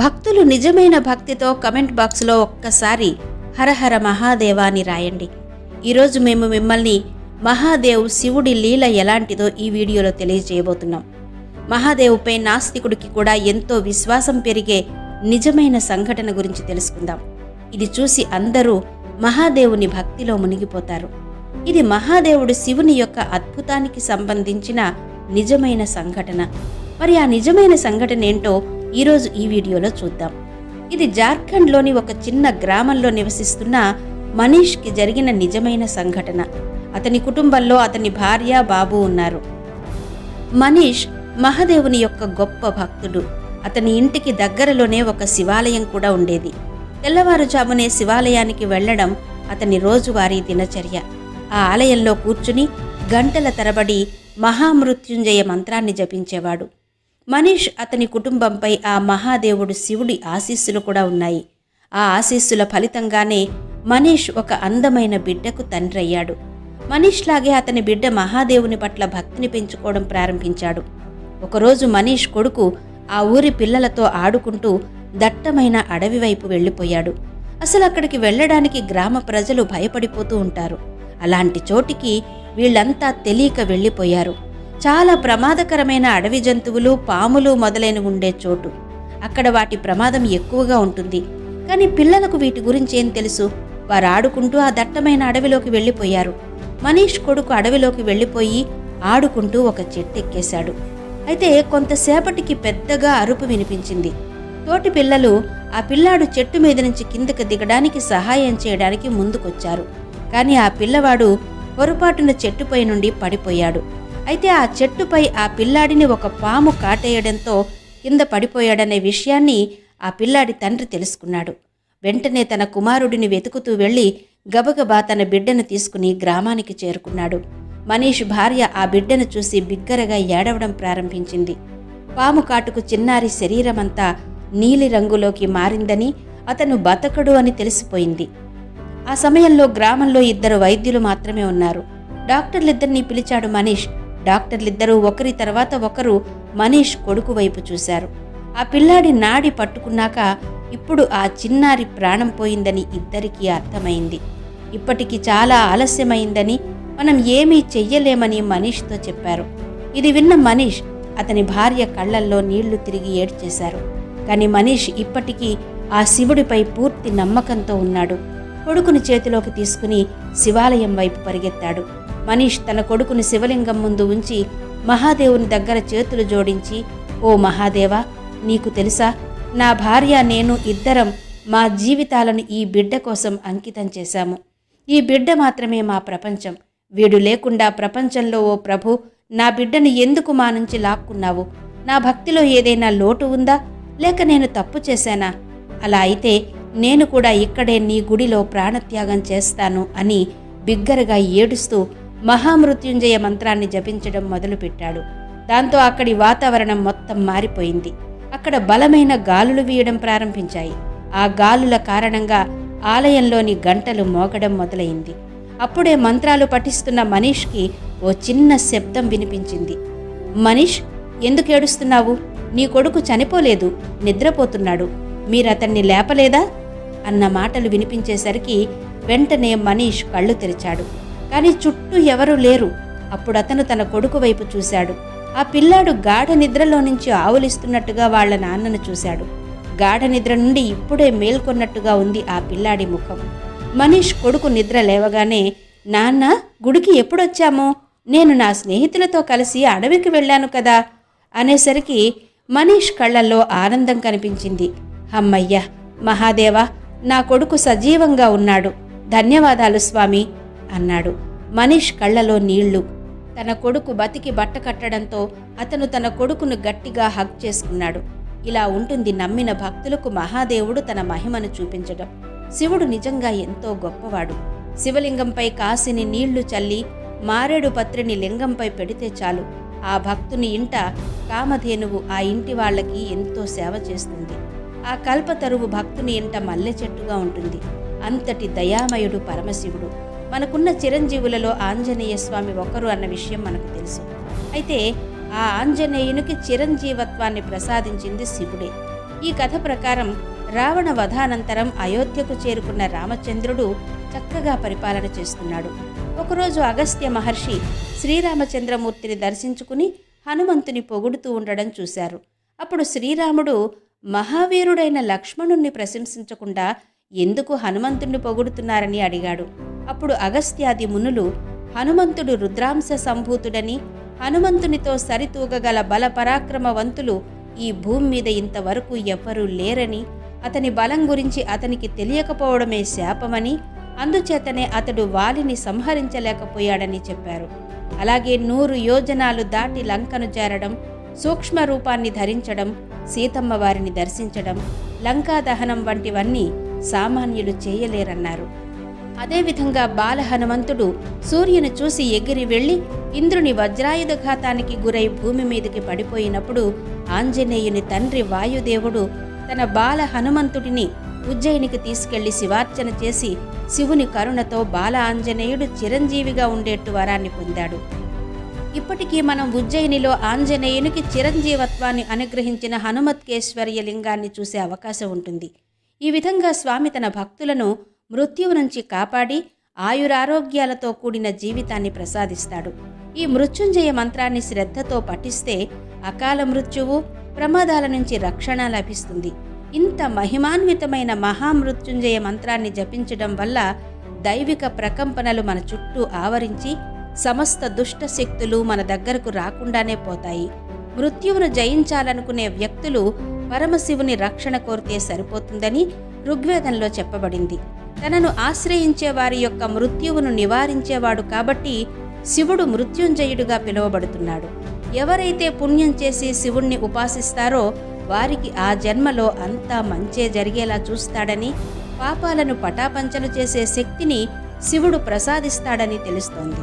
భక్తులు నిజమైన భక్తితో కమెంట్ బాక్స్లో ఒక్కసారి హరహర మహాదేవాని రాయండి. ఈరోజు మేము మిమ్మల్ని మహాదేవ్ శివుడి లీల ఎలాంటిదో ఈ వీడియోలో తెలియజేయబోతున్నాం. మహాదేవుపై నాస్తికుడికి కూడా ఎంతో విశ్వాసం పెరిగే నిజమైన సంఘటన గురించి తెలుసుకుందాం. ఇది చూసి అందరూ మహాదేవుని భక్తిలో మునిగిపోతారు. ఇది మహాదేవుడు శివుని యొక్క అద్భుతానికి సంబంధించిన నిజమైన సంఘటన. మరి ఆ నిజమైన సంఘటన ఏంటో ఈరోజు ఈ వీడియోలో చూద్దాం. ఇది జార్ఖండ్లోని ఒక చిన్న గ్రామంలో నివసిస్తున్న మనీష్కి జరిగిన నిజమైన సంఘటన. అతని కుటుంబంలో అతని భార్య బాబు ఉన్నారు. మనీష్ మహదేవుని యొక్క గొప్ప భక్తుడు. అతని ఇంటికి దగ్గరలోనే ఒక శివాలయం కూడా ఉండేది. తెల్లవారుజామునే శివాలయానికి వెళ్ళడం అతని రోజువారీ దినచర్య. ఆ ఆలయంలో కూర్చుని గంటల తరబడి మహామృత్యుంజయ మంత్రాన్ని జపించేవాడు. మనీష్ అతని కుటుంబంపై ఆ మహాదేవుడు శివుడి ఆశీస్సులు కూడా ఉన్నాయి. ఆ ఆశీస్సుల ఫలితంగానే మనీష్ ఒక అందమైన బిడ్డకు తండ్రయ్యాడు. మనీష్ లాగే అతని బిడ్డ మహాదేవుని పట్ల భక్తిని పెంచుకోవడం ప్రారంభించాడు. ఒకరోజు మనీష్ కొడుకు ఆ ఊరి పిల్లలతో ఆడుకుంటూ దట్టమైన అడవి వైపు వెళ్ళిపోయాడు. అసలు అక్కడికి వెళ్ళడానికి గ్రామ ప్రజలు భయపడిపోతూ ఉంటారు. అలాంటి చోటికి వీళ్ళంతా తెలియక వెళ్ళిపోయారు. చాలా ప్రమాదకరమైన అడవి జంతువులు పాములు మొదలైనవి ఉండే చోటు. అక్కడ వాటి ప్రమాదం ఎక్కువగా ఉంటుంది. కానీ పిల్లలకు వీటి గురించి ఏం తెలుసు? వారు ఆడుకుంటూ ఆ దట్టమైన అడవిలోకి వెళ్ళిపోయారు. మనీష్ కొడుకు అడవిలోకి వెళ్ళిపోయి ఆడుకుంటూ ఒక చెట్టు ఎక్కేశాడు అయితే కొంతసేపటికి పెద్దగా అరుపు వినిపించింది. తోటి పిల్లలు ఆ పిల్లాడు చెట్టు మీద నుంచి కిందకు దిగడానికి సహాయం చేయడానికి ముందుకొచ్చారు. కానీ ఆ పిల్లవాడు పొరపాటున చెట్టుపై నుండి పడిపోయాడు. అయితే ఆ చెట్టుపై ఆ పిల్లాడిని ఒక పాము కాటేయడంతో కింద పడిపోయాడనే విషయాన్ని ఆ పిల్లాడి తండ్రి తెలుసుకున్నాడు. వెంటనే తన కుమారుడిని వెతుకుతూ వెళ్ళి గబగబా తన బిడ్డను తీసుకుని గ్రామానికి చేరుకున్నాడు. మనీష్ భార్య ఆ బిడ్డను చూసి బిగ్గరగా ఏడవడం ప్రారంభించింది. పాము కాటుకు చిన్నారి శరీరమంతా నీలి రంగులోకి మారిందని అతను బతకడు అని తెలిసిపోయింది. ఆ సమయంలో గ్రామంలో ఇద్దరు వైద్యులు మాత్రమే ఉన్నారు. డాక్టర్లిద్దరినీ పిలిచాడు మనీష్. డాక్టర్లిద్దరూ ఒకరి తర్వాత ఒకరు మనీష్ కొడుకు వైపు చూశారు. ఆ పిల్లాడి నాడి పట్టుకున్నాక ఇప్పుడు ఆ చిన్నారి ప్రాణం పోయిందని ఇద్దరికీ అర్థమైంది. ఇప్పటికి చాలా ఆలస్యమైందని మనం ఏమీ చెయ్యలేమని మనీష్తో చెప్పారు. ఇది విన్న మనీష్ అతని భార్య కళ్ళల్లో నీళ్ళు తిరిగి ఏడ్చేశారు. కానీ మనీష్ ఇప్పటికీ ఆ శివుడిపై పూర్తి నమ్మకంతో ఉన్నాడు. కొడుకుని చేతిలోకి తీసుకుని శివాలయం వైపు పరిగెత్తాడు. మనీష్ తన కొడుకుని శివలింగం ముందు ఉంచి మహాదేవుని దగ్గర చేతులు జోడించి ఓ మహాదేవా నీకు తెలుసా? నా భార్య నేను ఇద్దరం మా జీవితాలను ఈ బిడ్డ కోసం అంకితం చేశాము. ఈ బిడ్డ మాత్రమే మా ప్రపంచం. వీడు లేకుండా ప్రపంచంలో ఓ ప్రభు నా బిడ్డను ఎందుకు మా నుంచి లాక్కున్నావు? నా భక్తిలో ఏదైనా లోటు ఉందా? లేక నేను తప్పు చేశానా? అలా అయితే నేను కూడా ఇక్కడే నీ గుడిలో ప్రాణత్యాగం చేస్తాను అని బిగ్గరగా ఏడుస్తూ మహామృత్యుంజయ మంత్రాన్ని జపించడం మొదలుపెట్టాడు. దాంతో అక్కడి వాతావరణం మొత్తం మారిపోయింది. అక్కడ బలమైన గాలులు వీయడం ప్రారంభించాయి. ఆ గాలుల కారణంగా ఆలయంలోని గంటలు మోగడం మొదలైంది. అప్పుడే మంత్రాలు పఠిస్తున్న మనీష్కి ఓ చిన్న శబ్దం వినిపించింది. మనీష్ ఎందుకు ఏడుస్తున్నావు? నీ కొడుకు చనిపోలేదు నిద్రపోతున్నాడు. మీరతన్ని లేపలేదా? అన్న మాటలు వినిపించేసరికి వెంటనే మనీష్ కళ్ళు తెరిచాడు. కానీ చుట్టూ ఎవరూ లేరు. అప్పుడు అతను తన కొడుకు వైపు చూశాడు. ఆ పిల్లాడు గాఢ నిద్రలో నుంచి ఆవులిస్తున్నట్టుగా వాళ్ళ నాన్నను చూశాడు. గాఢ నిద్ర నుండి ఇప్పుడే మేల్కొన్నట్టుగా ఉంది ఆ పిల్లాడి ముఖం. మనీష్ కొడుకు నిద్ర లేవగానే నాన్న గుడికి ఎప్పుడొచ్చాము? నేను నా స్నేహితులతో కలిసి అడవికి వెళ్ళాను కదా? అనేసరికి మనీష్ కళ్ళల్లో ఆనందం కనిపించింది. అమ్మయ్య మహాదేవా నా కొడుకు సజీవంగా ఉన్నాడు. ధన్యవాదాలు స్వామి. అన్నాడు. మనీష్ కళ్ళలో నీళ్ళు. తన కొడుకు బతికి బట్ట కట్టడంతో అతను తన కొడుకును గట్టిగా హగ్ చేసుకున్నాడు. ఇలా ఉంటుంది నమ్మిన భక్తులకు మహాదేవుడు తన మహిమను చూపించడం. శివుడు నిజంగా ఎంతో గొప్పవాడు. శివలింగంపై కాసిని నీళ్ళు చల్లి మారేడు పత్రిని లింగంపై పెడితే చాలు. ఆ భక్తుని ఇంట కామధేనువు ఆ ఇంటి వాళ్ళకి ఎంతో సేవ చేస్తుంది. ఆ కల్పతరువు భక్తుని ఇంట మల్లె చెట్టుగా ఉంటుంది. అంతటి దయామయుడు పరమశివుడు. మనకున్న చిరంజీవులలో ఆంజనేయ స్వామి ఒకరు అన్న విషయం మనకు తెలుసు. అయితే ఆ ఆంజనేయునికి చిరంజీవత్వాన్ని ప్రసాదించింది శివుడే. ఈ కథ ప్రకారం రావణ వధానంతరం అయోధ్యకు చేరుకున్న రామచంద్రుడు చక్కగా పరిపాలన చేస్తున్నాడు. ఒకరోజు అగస్త్య మహర్షి శ్రీరామచంద్రమూర్తిని దర్శించుకుని హనుమంతుని పొగుడుతూ ఉండడం చూశారు. అప్పుడు శ్రీరాముడు మహావీరుడైన లక్ష్మణుణ్ణి ప్రశంసించకుండా ఎందుకు హనుమంతుణ్ణి పొగుడుతున్నారని అడిగాడు. అప్పుడు అగస్త్యాది మునులు హనుమంతుడు రుద్రాంశ సంభూతుడని హనుమంతునితో సరితూగగల బల పరాక్రమవంతులు ఈ భూమి మీద ఇంతవరకు ఎవ్వరూ లేరని అతని బలం గురించి అతనికి తెలియకపోవడమే శాపమని అందుచేతనే అతడు వాలిని సంహరించలేకపోయాడని చెప్పారు. అలాగే నూరు యోజనాలు దాటి లంకను చేరడం సూక్ష్మ రూపాన్ని ధరించడం సీతమ్మ వారిని దర్శించడం లంకా దహనం వంటివన్నీ సామాన్యులు చేయలేరన్నారు. అదేవిధంగా బాల హనుమంతుడు సూర్యుని చూసి ఎగిరి వెళ్ళి ఇంద్రుని వజ్రాయుధఘాతానికి గురై భూమి మీదకి పడిపోయినప్పుడు ఆంజనేయుని తండ్రి వాయుదేవుడు తన బాల హనుమంతుడిని ఉజ్జయినికి తీసుకెళ్ళి శివార్చన చేసి శివుని కరుణతో బాల ఆంజనేయుడు చిరంజీవిగా ఉండేట్టు వరాన్ని పొందాడు. ఇప్పటికీ మనం ఉజ్జయినిలో ఆంజనేయునికి చిరంజీవత్వాన్ని అనుగ్రహించిన హనుమత్కేశ్వర్య లింగాన్ని చూసే అవకాశం ఉంటుంది. ఈ విధంగా స్వామి తన భక్తులను మృత్యువు నుంచి కాపాడి ఆయురారోగ్యాలతో కూడిన జీవితాన్ని ప్రసాదిస్తాడు. ఈ మృత్యుంజయ మంత్రాన్ని శ్రద్ధతో పఠిస్తే అకాల మృత్యువు ప్రమాదాల నుంచి రక్షణ లభిస్తుంది. ఇంత మహిమాన్వితమైన మహామృత్యుంజయ మంత్రాన్ని జపించడం వల్ల దైవిక ప్రకంపనలు మన చుట్టూ ఆవరించి సమస్త దుష్ట శక్తులు మన దగ్గరకు రాకుండానే పోతాయి. మృత్యువును జయించాలనుకునే వ్యక్తులు పరమశివుని రక్షణ కోరితే సరిపోతుందని ఋగ్వేదంలో చెప్పబడింది. తనను ఆశ్రయించే వారి యొక్క మృత్యువును నివారించేవాడు కాబట్టి శివుడు మృత్యుంజయుడుగా పిలువబడుతున్నాడు. ఎవరైతే పుణ్యం చేసి శివుణ్ణి ఉపాసిస్తారో వారికి ఆ జన్మలో అంతా మంచే జరిగేలా చూస్తాడని పాపాలను పటాపంచలు చేసే శక్తిని శివుడు ప్రసాదిస్తాడని తెలుస్తోంది.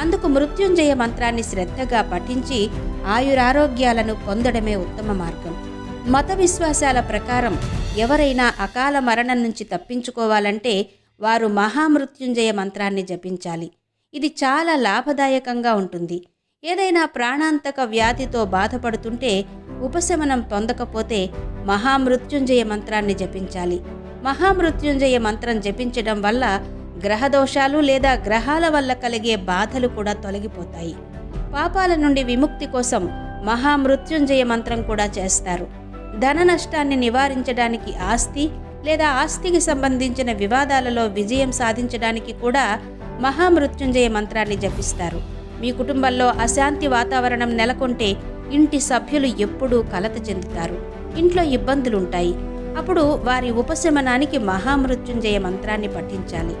అందుకు మృత్యుంజయ మంత్రాన్ని శ్రద్ధగా పఠించి ఆయురారోగ్యాలను పొందడమే ఉత్తమ మార్గం. మత విశ్వాసాల ప్రకారం ఎవరైనా అకాల మరణం నుంచి తప్పించుకోవాలంటే వారు మహామృత్యుంజయ మంత్రాన్ని జపించాలి. ఇది చాలా లాభదాయకంగా ఉంటుంది. ఏదైనా ప్రాణాంతక వ్యాధితో బాధపడుతుంటే ఉపశమనం పొందకపోతే మహామృత్యుంజయ మంత్రాన్ని జపించాలి. మహామృత్యుంజయ మంత్రం జపించడం వల్ల గ్రహదోషాలు లేదా గ్రహాల వల్ల కలిగే బాధలు కూడా తొలగిపోతాయి. పాపాల నుండి విముక్తి కోసం మహామృత్యుంజయ మంత్రం కూడా చేస్తారు. ధన నష్టాన్ని నివారించడానికి ఆస్తి లేదా ఆస్తికి సంబంధించిన వివాదాలలో విజయం సాధించడానికి కూడా మహామృత్యుంజయ మంత్రాన్ని జపిస్తారు. మీ కుటుంబంలో అశాంతి వాతావరణం నెలకొంటే ఇంటి సభ్యులు ఎప్పుడూ కలత చెందుతారు. ఇంట్లో ఇబ్బందులుంటాయి. అప్పుడు వారి ఉపశమనానికి మహామృత్యుంజయ మంత్రాన్ని పఠించాలి.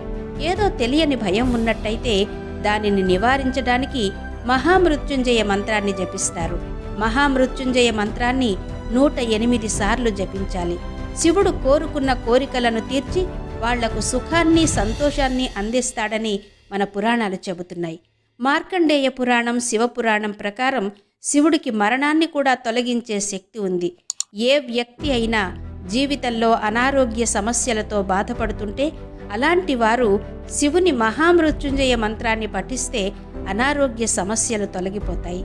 ఏదో తెలియని భయం ఉన్నట్టయితే దానిని నివారించడానికి మహామృత్యుంజయ మంత్రాన్ని జపిస్తారు. మహామృత్యుంజయ మంత్రాన్ని నూట ఎనిమిది సార్లు జపించాలి. శివుడు కోరుకున్న కోరికలను తీర్చి వాళ్ళకు సుఖాన్ని సంతోషాన్ని అందిస్తాడని మన పురాణాలు చెబుతున్నాయి. మార్కండేయ పురాణం శివపురాణం ప్రకారం శివుడికి మరణాన్ని కూడా తొలగించే శక్తి ఉంది. ఏ వ్యక్తి అయినా జీవితంలో అనారోగ్య సమస్యలతో బాధపడుతుంటే అలాంటి వారు శివుని మహామృత్యుంజయ మంత్రాన్ని పఠిస్తే అనారోగ్య సమస్యలు తొలగిపోతాయి.